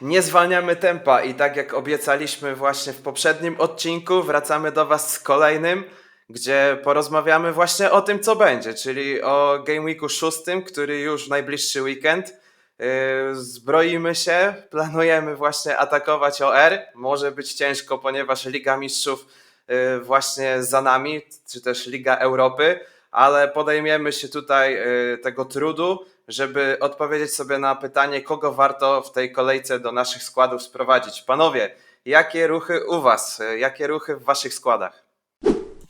Nie zwalniamy tempa i tak jak obiecaliśmy właśnie w poprzednim odcinku, wracamy do Was z kolejnym, gdzie porozmawiamy właśnie o tym, co będzie, czyli o Game Weeku 6, który już w najbliższy weekend. Yy, Zbroimy się, planujemy właśnie atakować OR. Może być ciężko, ponieważ Liga Mistrzów yy, właśnie za nami, czy też Liga Europy, ale podejmiemy się tutaj yy, tego trudu, żeby odpowiedzieć sobie na pytanie, kogo warto w tej kolejce do naszych składów sprowadzić. Panowie, jakie ruchy u Was, jakie ruchy w Waszych składach?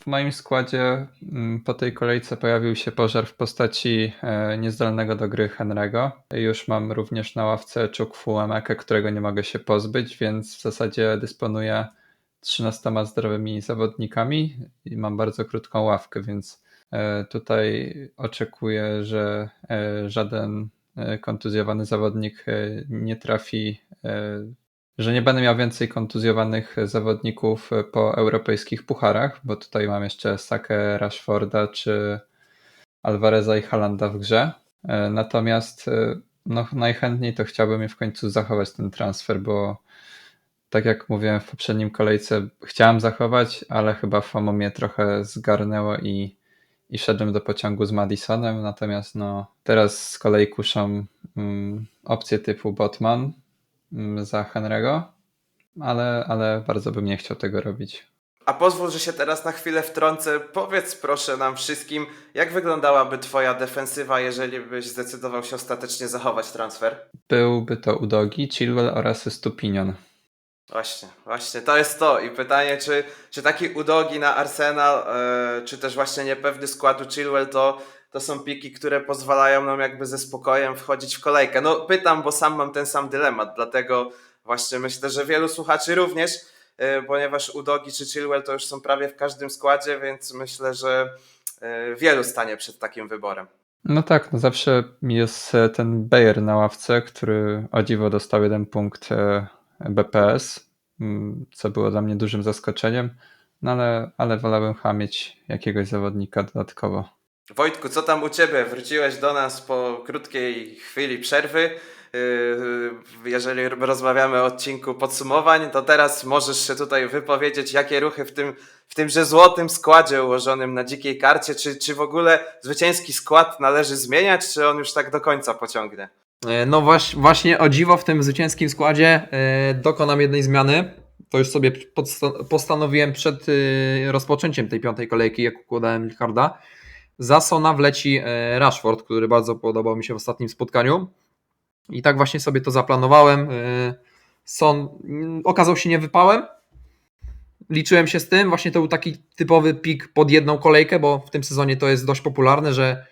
W moim składzie mm, po tej kolejce pojawił się pożar w postaci e, niezdolnego do gry Henry'ego. Już mam również na ławce Chukwu Emekę, którego nie mogę się pozbyć, więc w zasadzie dysponuję 13 zdrowymi zawodnikami i mam bardzo krótką ławkę, więc tutaj oczekuję, że e, żaden e, kontuzjowany zawodnik e, nie trafi e, że nie będę miał więcej kontuzjowanych zawodników po europejskich pucharach, bo tutaj mam jeszcze Sakę, Rashforda czy Alvareza i Halanda w grze. E, Natomiast e, no, najchętniej to chciałbym w końcu zachować ten transfer, bo tak jak mówiłem w poprzednim kolejce, chciałem zachować, ale chyba FOMO mnie trochę zgarnęło i, i szedłem do pociągu z Madisonem. Natomiast no, teraz z kolei kuszą mm, opcje typu Botman, mm, za Henry'ego, ale, ale bardzo bym nie chciał tego robić. A pozwól, że się teraz na chwilę wtrącę. Powiedz proszę nam wszystkim, jak wyglądałaby Twoja defensywa, jeżeli byś zdecydował się ostatecznie zachować transfer? Byłby to Udogi, Chilwell oraz Stupinion. Właśnie, właśnie, to jest to. I pytanie, czy, czy taki udogi na Arsenal, e, czy też właśnie niepewny składu Chilwell, to, to są piki, które pozwalają nam jakby ze spokojem wchodzić w kolejkę. No pytam, bo sam mam ten sam dylemat, dlatego właśnie myślę, że wielu słuchaczy również, e, ponieważ udogi czy Chilwell to już są prawie w każdym składzie, więc myślę, że e, wielu stanie przed takim wyborem. No tak, no zawsze jest ten Bayer na ławce, który o dziwo dostał jeden punkt BPS, mm, co było dla mnie dużym zaskoczeniem, no ale, ale wolałbym chyba mieć jakiegoś zawodnika dodatkowo. Wojtku, co tam u Ciebie? Wróciłeś do nas po krótkiej chwili przerwy. Yy, Jeżeli rozmawiamy o odcinku podsumowań, to teraz możesz się tutaj wypowiedzieć, jakie ruchy w tym w tymże złotym składzie ułożonym na dzikiej karcie, czy, czy w ogóle zwycięski skład należy zmieniać, czy on już tak do końca pociągnie? E, No właśnie o dziwo w tym zwycięskim składzie e, dokonam jednej zmiany. To już sobie postanowiłem przed e, rozpoczęciem tej piątej kolejki, jak układałem Richarda. Za Sona wleci Rashford, który bardzo podobał mi się w ostatnim spotkaniu. I tak właśnie sobie to zaplanowałem. Son mm, okazał się niewypałem. Liczyłem się z tym. Właśnie to był taki typowy pik pod jedną kolejkę, bo w tym sezonie to jest dość popularne, że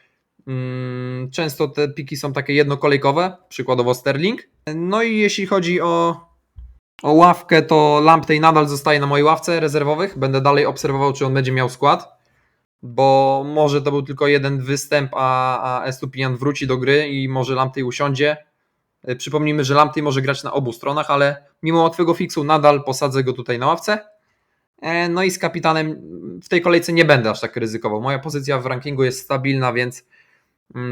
Często te piki są takie jednokolejkowe, przykładowo Sterling. No i jeśli chodzi o, o ławkę, to Lamptey nadal zostaje na mojej ławce rezerwowych. Będę dalej obserwował, czy on będzie miał skład, bo może to był tylko jeden występ, a, a Estupiñan wróci do gry i może Lamptey usiądzie. Y, Przypomnijmy, że Lamptey może grać na obu stronach, ale mimo łatwego fiksu nadal posadzę go tutaj na ławce. E, No i z kapitanem w tej kolejce nie będę aż tak ryzykował. Moja pozycja w rankingu jest stabilna, więc mm,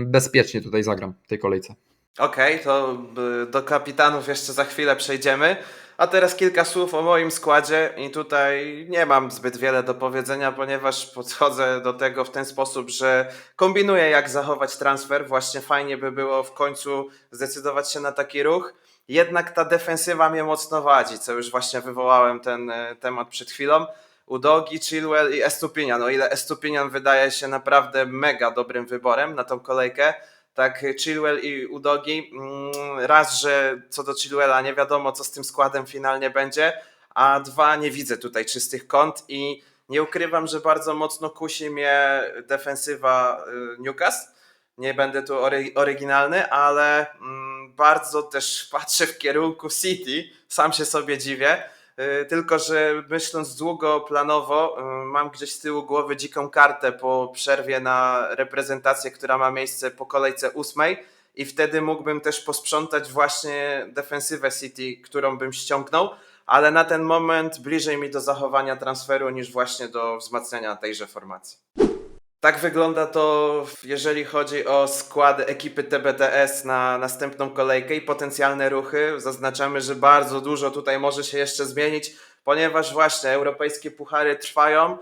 bezpiecznie tutaj zagram w tej kolejce. Okej, to y, do kapitanów jeszcze za chwilę przejdziemy. A teraz kilka słów o moim składzie i tutaj nie mam zbyt wiele do powiedzenia, ponieważ podchodzę do tego w ten sposób, że kombinuję jak zachować transfer. Właśnie fajnie by było w końcu zdecydować się na taki ruch. Jednak ta defensywa mnie mocno wadzi, co już właśnie wywołałem ten e, temat przed chwilą. Udogi, Chilwell i Estupinian. O ile Estupinian wydaje się naprawdę mega dobrym wyborem na tą kolejkę, tak Chilwell i Udogi, mm, raz, że co do Chilwella nie wiadomo co z tym składem finalnie będzie, a dwa, nie widzę tutaj czystych kąt i nie ukrywam, że bardzo mocno kusi mnie defensywa y, Newcastle. Nie będę tu ory, oryginalny, ale mm, bardzo też patrzę w kierunku City, sam się sobie dziwię. Y, Tylko, że myśląc długoplanowo, y, mam gdzieś z tyłu głowy dziką kartę po przerwie na reprezentację, która ma miejsce po kolejce ósmej i wtedy mógłbym też posprzątać właśnie defensywę City, którą bym ściągnął, ale na ten moment bliżej mi do zachowania transferu niż właśnie do wzmacniania tejże formacji. Tak wygląda to, jeżeli chodzi o skład ekipy TBTS na następną kolejkę i potencjalne ruchy. Zaznaczamy, że bardzo dużo tutaj może się jeszcze zmienić, ponieważ właśnie europejskie puchary trwają,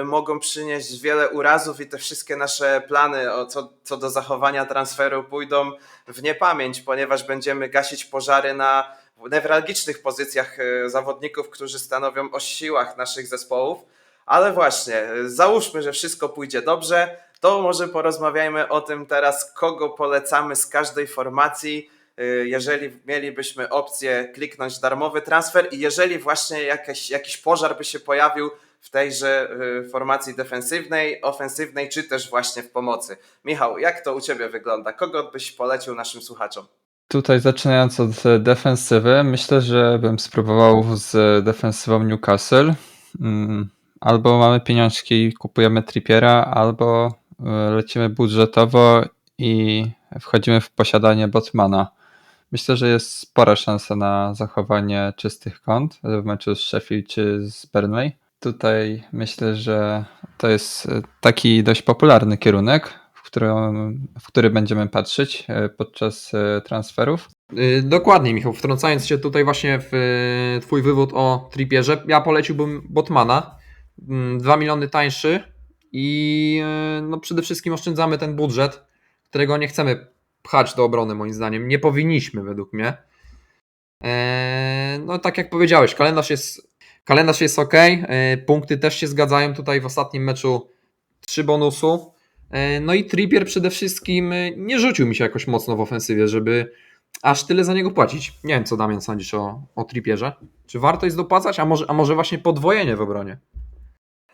y, mogą przynieść wiele urazów i te wszystkie nasze plany o co, co do zachowania transferu pójdą w niepamięć, ponieważ będziemy gasić pożary na newralgicznych pozycjach y, zawodników, którzy stanowią o siłach naszych zespołów. Ale właśnie, załóżmy, że wszystko pójdzie dobrze, to może porozmawiajmy o tym teraz, kogo polecamy z każdej formacji, y, jeżeli mielibyśmy opcję kliknąć darmowy transfer i jeżeli właśnie jakiś, jakiś pożar by się pojawił w tejże y, formacji defensywnej, ofensywnej, czy też właśnie w pomocy. Michał, jak to u Ciebie wygląda? Kogo byś polecił naszym słuchaczom? Tutaj zaczynając od e, defensywy, myślę, że bym spróbował z defensywą Newcastle. Mm, Albo mamy pieniążki i kupujemy Trippiera, albo e, lecimy budżetowo i wchodzimy w posiadanie Botmana. Myślę, że jest spora szansa na zachowanie czystych kąt w meczu z Sheffield czy z Burnley. Tutaj myślę, że to jest e, taki dość popularny kierunek, w, w który będziemy patrzeć e, podczas transferów. Dokładnie, Michał. Wtrącając się tutaj właśnie w Twój wywód o Trippierze, ja poleciłbym Botmana. 2 miliony tańszy i yy, no przede wszystkim oszczędzamy ten budżet, którego nie chcemy pchać do obrony, moim zdaniem. Nie powinniśmy, według mnie. Eee, No, tak jak powiedziałeś, kalendarz jest, kalendarz jest ok. Punkty też się zgadzają. Tutaj w ostatnim meczu 3 bonusu. No i Trippier przede wszystkim nie rzucił mi się jakoś mocno w ofensywie, żeby aż tyle za niego płacić. Nie wiem, co Damian sądzisz o, o Trippierze. Czy warto jest dopłacać, a może, a może właśnie podwojenie w obronie?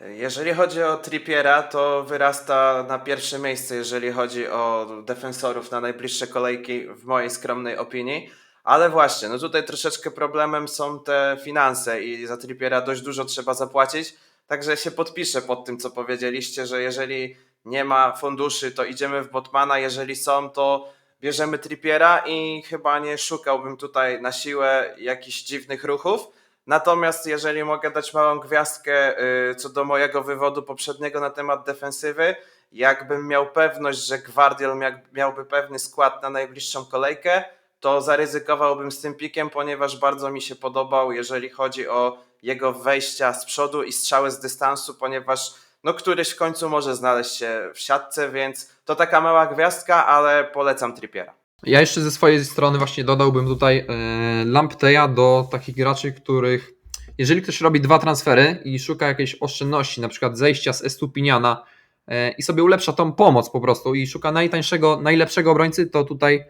Jeżeli chodzi o Trippiera, to wyrasta na pierwsze miejsce, jeżeli chodzi o defensorów na najbliższe kolejki, w mojej skromnej opinii. Ale właśnie, no tutaj troszeczkę problemem są te finanse i za Trippiera dość dużo trzeba zapłacić. Także się podpiszę pod tym, co powiedzieliście, że jeżeli nie ma funduszy, to idziemy w Botmana, jeżeli są, to bierzemy Trippiera i chyba nie szukałbym tutaj na siłę jakichś dziwnych ruchów. Natomiast jeżeli mogę dać małą gwiazdkę y, co do mojego wywodu poprzedniego na temat defensywy, jakbym miał pewność, że Gwardiol mia, miałby pewny skład na najbliższą kolejkę, to zaryzykowałbym z tym pikiem, ponieważ bardzo mi się podobał, jeżeli chodzi o jego wejścia z przodu i strzały z dystansu, ponieważ no któryś w końcu może znaleźć się w siatce, więc to taka mała gwiazdka, ale polecam Trippiera. Ja jeszcze ze swojej strony właśnie dodałbym tutaj e, Lampteja do takich graczy, których jeżeli ktoś robi dwa transfery i szuka jakiejś oszczędności, na przykład zejścia z Estupiniana e, i sobie ulepsza tą pomoc po prostu i szuka najtańszego, najlepszego obrońcy, to tutaj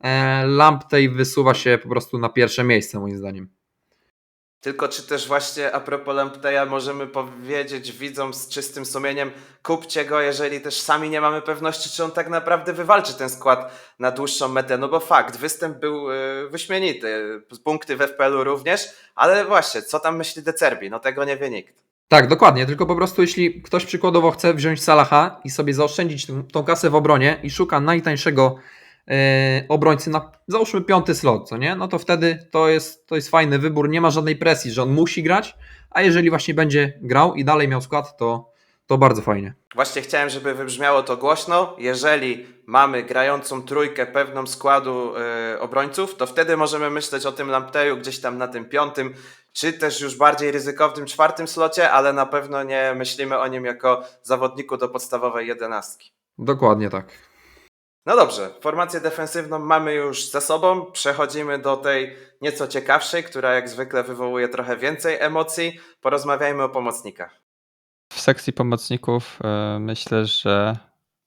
e, Lamptej wysuwa się po prostu na pierwsze miejsce moim zdaniem. Tylko czy też właśnie a propos Lampteja możemy powiedzieć widzom z czystym sumieniem, kupcie go, jeżeli też sami nie mamy pewności, czy on tak naprawdę wywalczy ten skład na dłuższą metę. No bo fakt, występ był y, wyśmienity, punkty w FPL-u również, ale właśnie, co tam myśli De Cerbi? No tego nie wie nikt. Tak, dokładnie, tylko po prostu jeśli ktoś przykładowo chce wziąć Salaha i sobie zaoszczędzić tą, kasę w obronie i szuka najtańszego obrońcy na załóżmy piąty slot, co nie? No to wtedy to jest, to jest fajny wybór, nie ma żadnej presji, że on musi grać, a jeżeli właśnie będzie grał i dalej miał skład, to, to bardzo fajnie. Właśnie chciałem, żeby wybrzmiało to głośno. Jeżeli mamy grającą trójkę pewną składu y, obrońców, to wtedy możemy myśleć o tym Lampteju gdzieś tam na tym piątym, czy też już bardziej ryzykownym czwartym slocie, ale na pewno nie myślimy o nim jako zawodniku do podstawowej jedenastki. Dokładnie tak. No dobrze, formację defensywną mamy już za sobą. Przechodzimy do tej nieco ciekawszej, która jak zwykle wywołuje trochę więcej emocji. Porozmawiajmy o pomocnikach. W sekcji pomocników e, myślę, że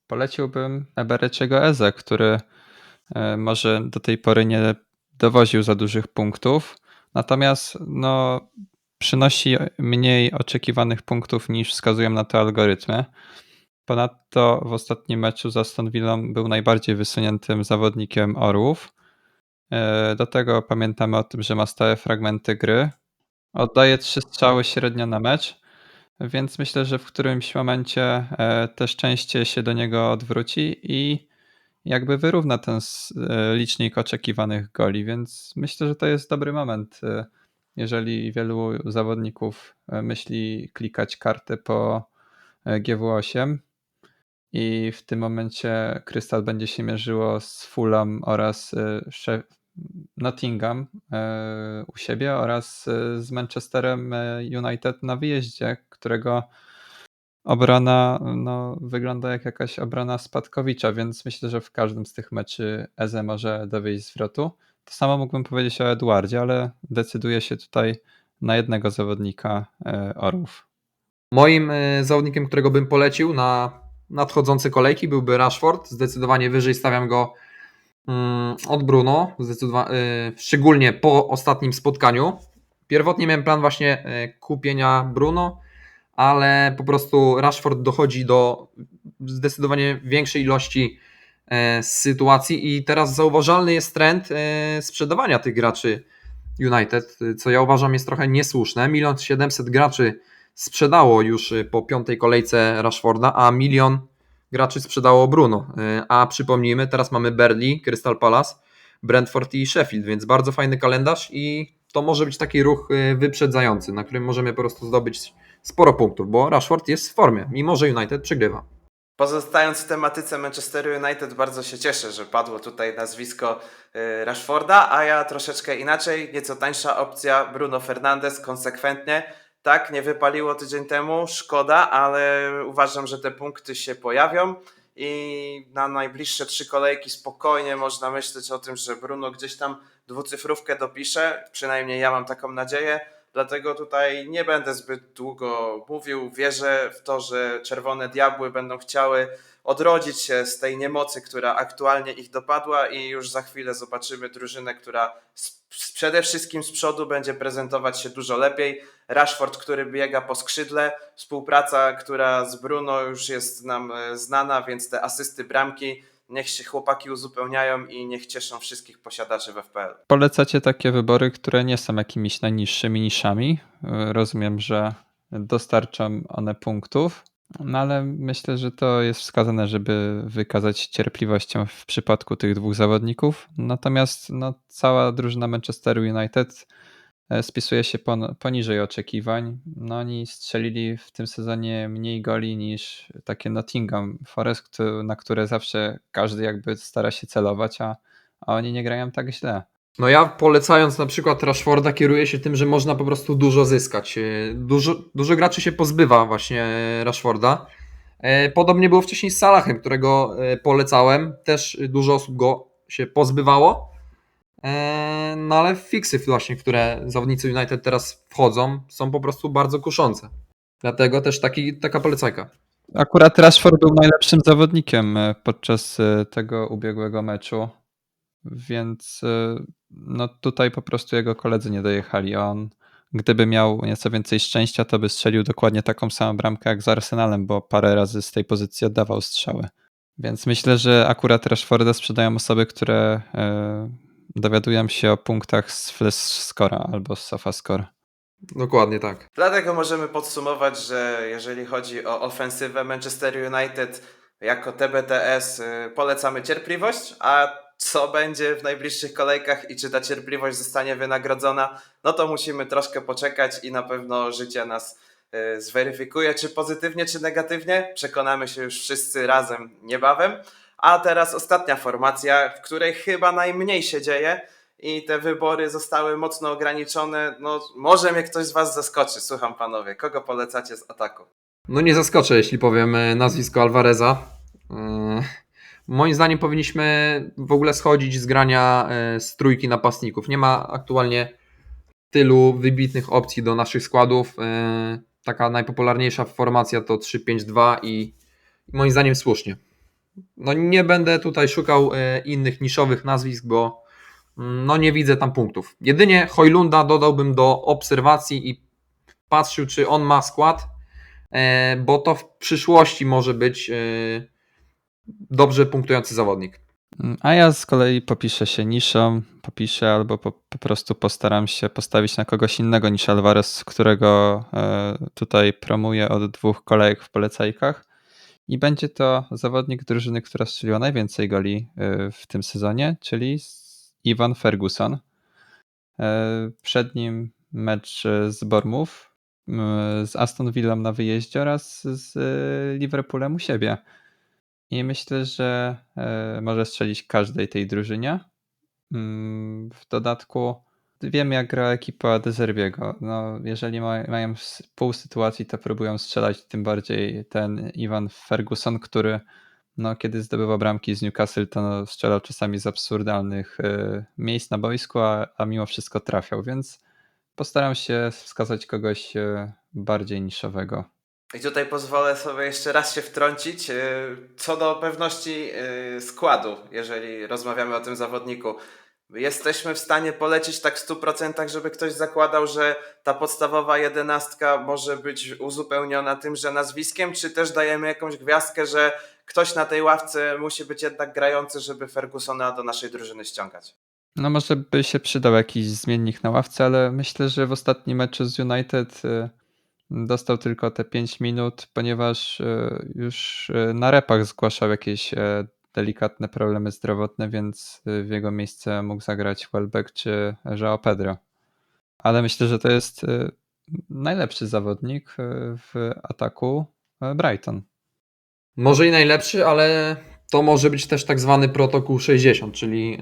poleciłbym Ebereciego Eze, który e, może do tej pory nie dowoził za dużych punktów, natomiast no, przynosi mniej oczekiwanych punktów niż wskazują na to algorytmy. Ponadto w ostatnim meczu z Aston Villą był najbardziej wysuniętym zawodnikiem Orłów. E, Do tego pamiętamy o tym, że ma stałe fragmenty gry. Oddaje trzy strzały średnio na mecz, więc myślę, że w którymś momencie e, też częściej się do niego odwróci i jakby wyrówna ten e, licznik oczekiwanych goli, więc myślę, że to jest dobry moment, jeżeli wielu zawodników myśli klikać karty po e, GW8. I w tym momencie Crystal będzie się mierzyło z Fulham oraz y, Nottingham y, u siebie oraz y, z Manchesterem United na wyjeździe, którego obrona no, wygląda jak jakaś obrona Spadkowicza, więc myślę, że w każdym z tych meczy Eze może dowieść zwrotu. To samo mógłbym powiedzieć o Eduardzie, ale decyduje się tutaj na jednego zawodnika Orłów. Moim zawodnikiem, którego bym polecił na nadchodzące kolejki byłby Rashford. Zdecydowanie wyżej stawiam go mm, od Bruno, y, szczególnie po ostatnim spotkaniu. Pierwotnie miałem plan właśnie y, kupienia Bruno, ale po prostu Rashford dochodzi do zdecydowanie większej ilości e, sytuacji i teraz zauważalny jest trend sprzedawania tych graczy United, co ja uważam jest trochę niesłuszne. Milion 700 graczy sprzedało już y, po piątej kolejce Rashforda, a milion graczy sprzedało Bruno. Y, A przypomnijmy, teraz mamy Berli, Crystal Palace, Brentford i Sheffield, więc bardzo fajny kalendarz i to może być taki ruch y, wyprzedzający, na którym możemy po prostu zdobyć sporo punktów, bo Rashford jest w formie, mimo że United przegrywa. Pozostając w tematyce Manchesteru United, bardzo się cieszę, że padło tutaj nazwisko Rashforda, a ja troszeczkę inaczej, nieco tańsza opcja Bruno Fernandes konsekwentnie. Tak, nie wypaliło tydzień temu, szkoda, ale uważam, że te punkty się pojawią i na najbliższe trzy kolejki spokojnie można myśleć o tym, że Bruno gdzieś tam dwucyfrówkę dopisze, przynajmniej ja mam taką nadzieję. Dlatego tutaj nie będę zbyt długo mówił. Wierzę w to, że Czerwone Diabły będą chciały odrodzić się z tej niemocy, która aktualnie ich dopadła i już za chwilę zobaczymy drużynę, która przede wszystkim z przodu będzie prezentować się dużo lepiej. Rashford, który biega po skrzydle, współpraca, która z Bruno już jest nam e, znana, więc te asysty bramki niech się chłopaki uzupełniają i niech cieszą wszystkich posiadaczy w FPL. Polecacie takie wybory, które nie są jakimiś najniższymi niszami. Y, Rozumiem, że dostarczą one punktów, no ale myślę, że to jest wskazane, żeby wykazać cierpliwością w przypadku tych dwóch zawodników. Natomiast no, cała drużyna Manchesteru United e, spisuje się pon- poniżej oczekiwań. No, oni strzelili w tym sezonie mniej goli niż takie Nottingham Forest, na które zawsze każdy jakby stara się celować, a, a oni nie grają tak źle. No ja polecając na przykład Rashforda kieruję się tym, że można po prostu dużo zyskać. E, Dużo, dużo graczy się pozbywa właśnie Rashforda. E, Podobnie było wcześniej z Salahem, którego e, polecałem. Też dużo osób go się pozbywało. No ale fiksy właśnie, w które zawodnicy United teraz wchodzą, są po prostu bardzo kuszące. Dlatego też taki, taka polecajka. Akurat Rashford był najlepszym zawodnikiem podczas tego ubiegłego meczu, więc no tutaj po prostu jego koledzy nie dojechali. On, gdyby miał nieco więcej szczęścia, to by strzelił dokładnie taką samą bramkę jak z Arsenalem, bo parę razy z tej pozycji oddawał strzały. Więc myślę, że akurat Rashforda sprzedają osoby, które e, dowiadują się o punktach z Flash Score'a albo z SofaScore. Dokładnie tak. Dlatego możemy podsumować, że jeżeli chodzi o ofensywę Manchester United jako TBTS y, polecamy cierpliwość, a co będzie w najbliższych kolejkach i czy ta cierpliwość zostanie wynagrodzona, no to musimy troszkę poczekać i na pewno życie nas y, zweryfikuje, czy pozytywnie, czy negatywnie. Przekonamy się już wszyscy razem niebawem. A teraz ostatnia formacja, w której chyba najmniej się dzieje i te wybory zostały mocno ograniczone. No, może mnie ktoś z Was zaskoczy. Słucham panowie, kogo polecacie z ataku? No nie zaskoczę, jeśli powiem e, nazwisko Alvareza. E, Moim zdaniem powinniśmy w ogóle schodzić z grania e, z trójki napastników. Nie ma aktualnie tylu wybitnych opcji do naszych składów. E, Taka najpopularniejsza formacja to 3-5-2 i moim zdaniem słusznie. No nie będę tutaj szukał e, innych niszowych nazwisk, bo mm, no nie widzę tam punktów. Jedynie Hojlunda dodałbym do obserwacji i patrzył, czy on ma skład, bo to w przyszłości może być dobrze punktujący zawodnik. Mm, A ja z kolei popiszę się niszą, popiszę albo po, po prostu postaram się postawić na kogoś innego niż Alvarez, którego e, tutaj promuję od dwóch kolejek w polecajkach. I będzie to zawodnik drużyny, która strzeliła najwięcej goli e, w tym sezonie, czyli Ivan Ferguson. E, Przed nim mecz z Bormów, z Aston Villą na wyjeździe oraz z Liverpoolem u siebie. I myślę, że e, może strzelić każdej tej drużynie. Mm, W dodatku wiem, jak gra ekipa Dezerbiego. No, jeżeli ma, mają pół sytuacji, to próbują strzelać, tym bardziej ten Iwan Ferguson, który no, kiedy zdobywa bramki z Newcastle, to no, strzelał czasami z absurdalnych e, miejsc na boisku, a, a mimo wszystko trafiał, więc postaram się wskazać kogoś e, bardziej niszowego. I tutaj pozwolę sobie jeszcze raz się wtrącić. e, Co do pewności e, składu, jeżeli rozmawiamy o tym zawodniku. Jesteśmy w stanie polecić tak w 100%, żeby ktoś zakładał, że ta podstawowa jedenastka może być uzupełniona tymże nazwiskiem, czy też dajemy jakąś gwiazdkę, że ktoś na tej ławce musi być jednak grający, żeby Fergusona do naszej drużyny ściągać. No może by się przydał jakiś zmiennik na ławce, ale myślę, że w ostatnim meczu z United y, dostał tylko te 5 minut, ponieważ y, już y, na repach zgłaszał jakieś e, delikatne problemy zdrowotne, więc w jego miejsce mógł zagrać Welbeck czy João Pedro. Ale myślę, że to jest najlepszy zawodnik w ataku e, Brighton. Może i najlepszy, ale to może być też tak zwany protokół 60, czyli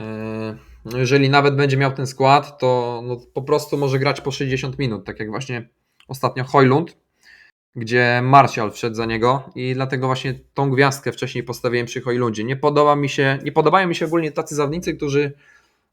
no jeżeli nawet będzie miał ten skład, to no, po prostu może grać po 60 minut, tak jak właśnie ostatnio Hojlund, gdzie Martial wszedł za niego i dlatego właśnie tą gwiazdkę wcześniej postawiłem przy Hojlundzie. Nie podoba mi się, nie podobają mi się ogólnie tacy zawodnicy, którzy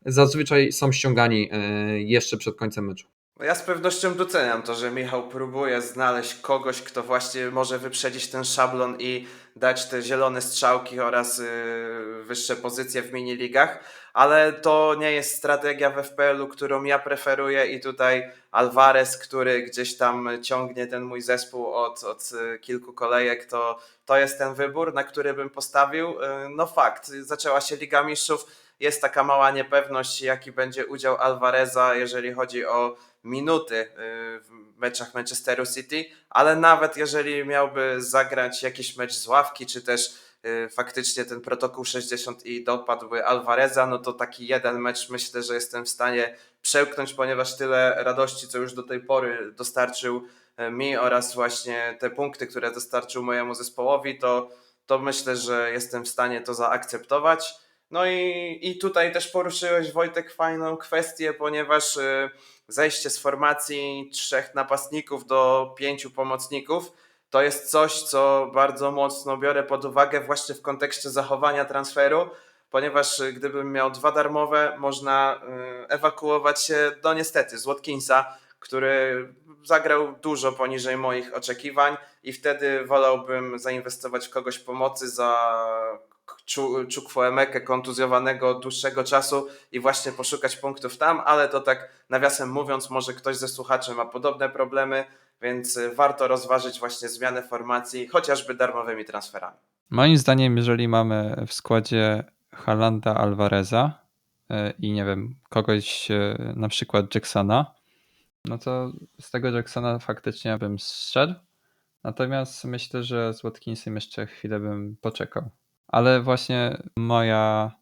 zazwyczaj są ściągani yy, jeszcze przed końcem meczu. No Ja z pewnością doceniam to, że Michał próbuje znaleźć kogoś, kto właśnie może wyprzedzić ten szablon i dać te zielone strzałki oraz yy, wyższe pozycje w miniligach, ale to nie jest strategia w FPL-u, którą ja preferuję i tutaj Alvarez, który gdzieś tam ciągnie ten mój zespół od, od yy, kilku kolejek, to, to jest ten wybór, na który bym postawił. Yy, No fakt, zaczęła się Liga Mistrzów, jest taka mała niepewność, jaki będzie udział Alvareza, jeżeli chodzi o minuty y, meczach Manchesteru City, ale nawet jeżeli miałby zagrać jakiś mecz z ławki, czy też y, faktycznie ten protokół 60 i dopadłby Alvareza, no to taki jeden mecz myślę, że jestem w stanie przełknąć, ponieważ tyle radości, co już do tej pory dostarczył y, mi oraz właśnie te punkty, które dostarczył mojemu zespołowi, to, to myślę, że jestem w stanie to zaakceptować. No i, i tutaj też poruszyłeś Wojtek fajną kwestię, ponieważ y, zejście z formacji trzech napastników do pięciu pomocników to jest coś, co bardzo mocno biorę pod uwagę właśnie w kontekście zachowania transferu, ponieważ gdybym miał dwa darmowe, można y, ewakuować się do niestety z który zagrał dużo poniżej moich oczekiwań i wtedy wolałbym zainwestować w kogoś pomocy za Czukwoemekę kontuzjowanego od dłuższego czasu i właśnie poszukać punktów tam, ale to tak nawiasem mówiąc, może ktoś ze słuchaczy ma podobne problemy, więc y, warto rozważyć właśnie zmianę formacji, chociażby darmowymi transferami. Moim zdaniem, jeżeli mamy w składzie Halanda Alvareza e, i nie wiem, kogoś e, na przykład Jacksona, no to z tego Jacksona faktycznie bym zszedł. Natomiast myślę, że z Watkinsem jeszcze chwilę bym poczekał. Ale właśnie moja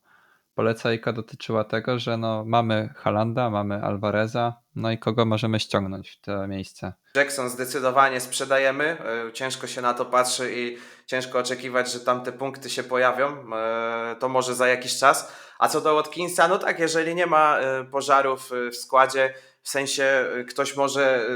polecajka dotyczyła tego, że no mamy Halanda, mamy Alvareza, no i kogo możemy ściągnąć w to miejsce. Jackson zdecydowanie sprzedajemy. y, Ciężko się na to patrzy i ciężko oczekiwać, że tam te punkty się pojawią. y, To może za jakiś czas. A co do Watkinsa, no tak, jeżeli nie ma y, pożarów w składzie, w sensie ktoś może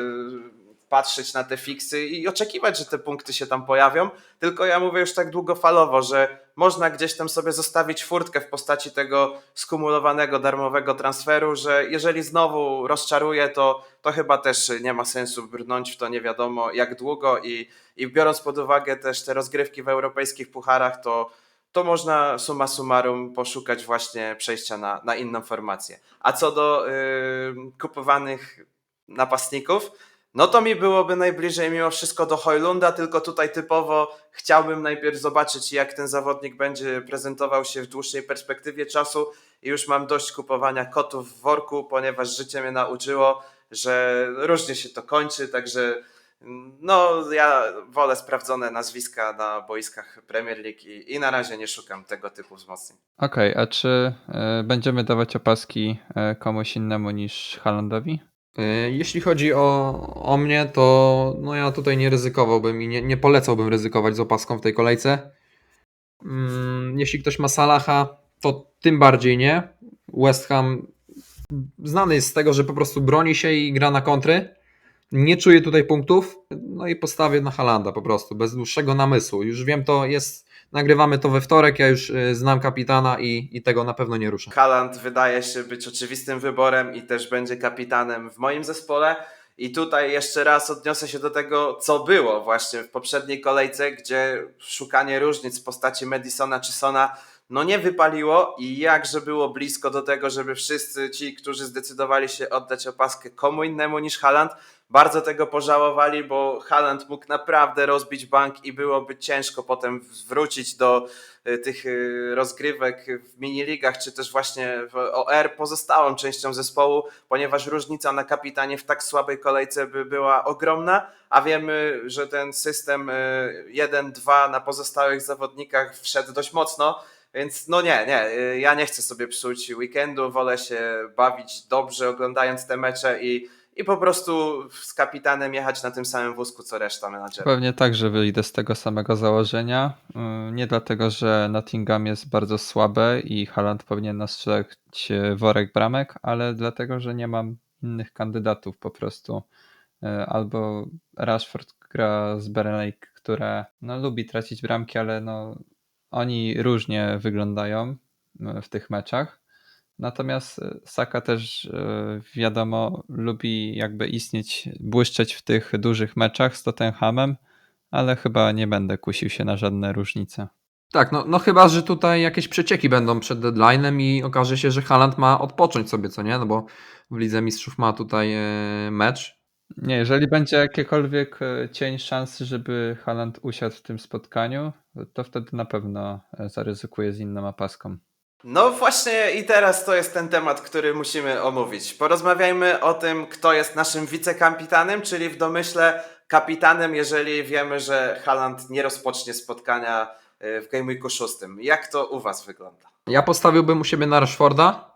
patrzeć na te fiksy i oczekiwać, że te punkty się tam pojawią. Tylko ja mówię już tak długofalowo, że można gdzieś tam sobie zostawić furtkę w postaci tego skumulowanego darmowego transferu, że jeżeli znowu rozczaruje, to, to chyba też nie ma sensu brnąć w to nie wiadomo jak długo i, i biorąc pod uwagę też te rozgrywki w europejskich pucharach, to, to można summa summarum poszukać właśnie przejścia na, na inną formację. A co do yy, kupowanych napastników, no to mi byłoby najbliżej mimo wszystko do Hojlunda, tylko tutaj typowo chciałbym najpierw zobaczyć, jak ten zawodnik będzie prezentował się w dłuższej perspektywie czasu i już mam dość kupowania kotów w worku, ponieważ życie mnie nauczyło, że różnie się to kończy, także no ja wolę sprawdzone nazwiska na boiskach Premier League i, i na razie nie szukam tego typu wzmocnień. Okej, a czy e, będziemy dawać opaski e, komuś innemu niż Halandowi? Y, Jeśli chodzi o, o mnie, to no ja tutaj nie ryzykowałbym i nie, nie polecałbym ryzykować z opaską w tej kolejce. Mm, jeśli ktoś ma Salaha, to tym bardziej nie. West Ham znany jest z tego, że po prostu broni się i gra na kontry. Nie czuje tutaj punktów, no i postawię na Halanda po prostu, bez dłuższego namysłu. Już wiem, to jest, nagrywamy to we wtorek, ja już y, znam kapitana i, i tego na pewno nie ruszę. Haaland wydaje się być oczywistym wyborem i też będzie kapitanem w moim zespole. I tutaj jeszcze raz odniosę się do tego, co było właśnie w poprzedniej kolejce, gdzie szukanie różnic w postaci Madisona czy Sona no nie wypaliło i jakże było blisko do tego, żeby wszyscy ci, którzy zdecydowali się oddać opaskę komu innemu niż Haaland, bardzo tego pożałowali, bo Haaland mógł naprawdę rozbić bank i byłoby ciężko potem wrócić do y, tych y, rozgrywek w miniligach, czy też właśnie w OR pozostałą częścią zespołu, ponieważ różnica na kapitanie w tak słabej kolejce by była ogromna, a wiemy, że ten system y, 1-2 na pozostałych zawodnikach wszedł dość mocno, więc no nie, nie, y, ja nie chcę sobie psuć weekendu, wolę się bawić dobrze oglądając te mecze i, i po prostu z kapitanem jechać na tym samym wózku co reszta menadżerów. Pewnie tak, że wyjdę z tego samego założenia. Yy, Nie dlatego, że Nottingham jest bardzo słabe i Haaland powinien nastrzelać worek bramek, ale dlatego, że nie mam innych kandydatów po prostu. Yy, Albo Rashford gra z Burnley, które no, lubi tracić bramki, ale no, oni różnie wyglądają yy, w tych meczach. Natomiast e, Saka też e, wiadomo lubi jakby istnieć, błyszczeć w tych dużych meczach z Tottenhamem, ale chyba nie będę kusił się na żadne różnice. Tak, no, no chyba, że tutaj jakieś przecieki będą przed deadline'em i okaże się, że Haaland ma odpocząć sobie, co nie? No bo w Lidze Mistrzów ma tutaj e, mecz. Nie, jeżeli będzie jakiekolwiek e, cień szansy, żeby Haaland usiadł w tym spotkaniu, to wtedy na pewno e, zaryzykuje z inną opaską. No właśnie i teraz to jest ten temat, który musimy omówić. Porozmawiajmy o tym, kto jest naszym wicekapitanem, czyli w domyśle kapitanem, jeżeli wiemy, że Haaland nie rozpocznie spotkania y, w Game Weeku 6. Jak to u Was wygląda? Ja postawiłbym u siebie na Rashforda, e,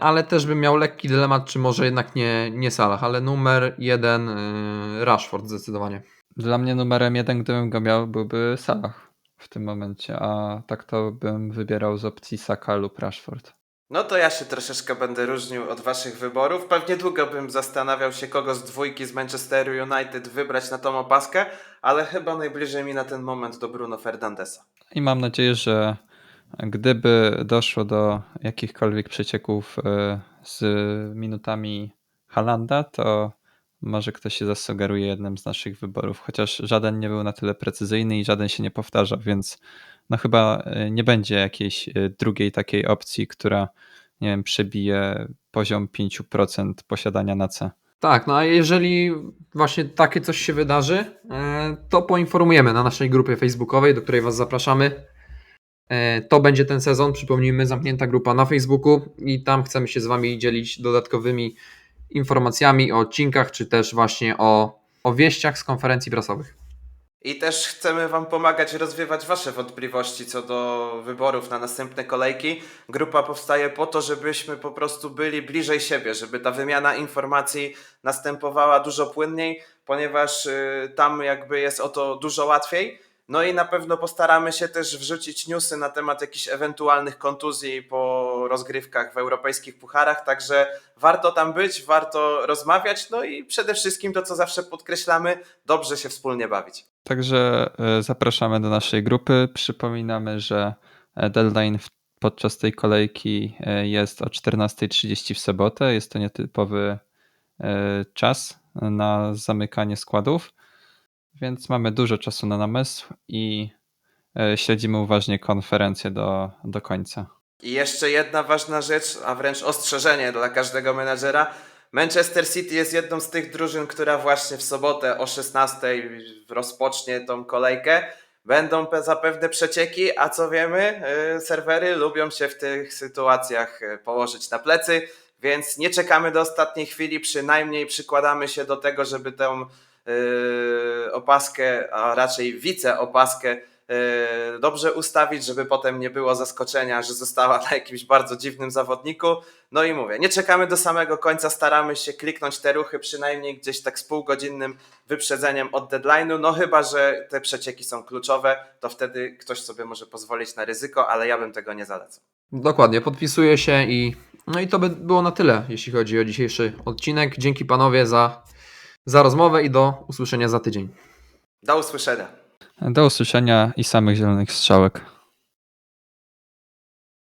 ale też bym miał lekki dylemat, czy może jednak nie, nie Salah, ale numer jeden e, Rashford zdecydowanie. Dla mnie numerem jeden, gdybym go miał, byłby Salah w tym momencie, a tak to bym wybierał z opcji Saka lub Rashford. No to ja się troszeczkę będę różnił od Waszych wyborów. Pewnie długo bym zastanawiał się, kogo z dwójki z Manchesteru United wybrać na tą opaskę, ale chyba najbliżej mi na ten moment do Bruno Fernandesa. I mam nadzieję, że gdyby doszło do jakichkolwiek przecieków e, z minutami Halanda, to może ktoś się zasugeruje jednym z naszych wyborów, chociaż żaden nie był na tyle precyzyjny i żaden się nie powtarza, więc no chyba e, nie będzie jakiejś e, drugiej takiej opcji, która nie wiem, przebije poziom 5% posiadania na C. Tak, no a jeżeli właśnie takie coś się wydarzy, to poinformujemy na naszej grupie facebookowej, do której Was zapraszamy. E, To będzie ten sezon, przypomnijmy, zamknięta grupa na Facebooku i tam chcemy się z Wami dzielić dodatkowymi informacjami o odcinkach, czy też właśnie o, o wieściach z konferencji prasowych. I też chcemy Wam pomagać rozwiewać Wasze wątpliwości co do wyborów na następne kolejki. Grupa powstaje po to, żebyśmy po prostu byli bliżej siebie, żeby ta wymiana informacji następowała dużo płynniej, ponieważ y, tam jakby jest o to dużo łatwiej. No i na pewno postaramy się też wrzucić newsy na temat jakichś ewentualnych kontuzji po rozgrywkach w europejskich pucharach, także warto tam być, warto rozmawiać, no i przede wszystkim to, co zawsze podkreślamy, dobrze się wspólnie bawić. Także e, zapraszamy do naszej grupy. Przypominamy, że e, deadline podczas tej kolejki e, jest o 14.30 w sobotę. Jest to nietypowy czas na zamykanie składów, więc mamy dużo czasu na namysł i e, śledzimy uważnie konferencję do, do końca. I jeszcze jedna ważna rzecz, a wręcz ostrzeżenie dla każdego menadżera. Manchester City jest jedną z tych drużyn, która właśnie w sobotę o 16 rozpocznie tą kolejkę. Będą pe- zapewne przecieki, a co wiemy, y, serwery lubią się w tych sytuacjach y, położyć na plecy, więc nie czekamy do ostatniej chwili, przynajmniej przykładamy się do tego, żeby y, opaskę, a raczej wiceopaskę e, dobrze ustawić, żeby potem nie było zaskoczenia, że została na jakimś bardzo dziwnym zawodniku. No i mówię, nie czekamy do samego końca, staramy się kliknąć te ruchy przynajmniej gdzieś tak z półgodzinnym wyprzedzeniem od deadline'u, no chyba, że te przecieki są kluczowe, to wtedy ktoś sobie może pozwolić na ryzyko, ale ja bym tego nie zalecał. Dokładnie, podpisuję się i no i to by było na tyle, jeśli chodzi o dzisiejszy odcinek. Dzięki panowie za, za rozmowę i do usłyszenia za tydzień. Do usłyszenia. Do usłyszenia i samych zielonych strzałek.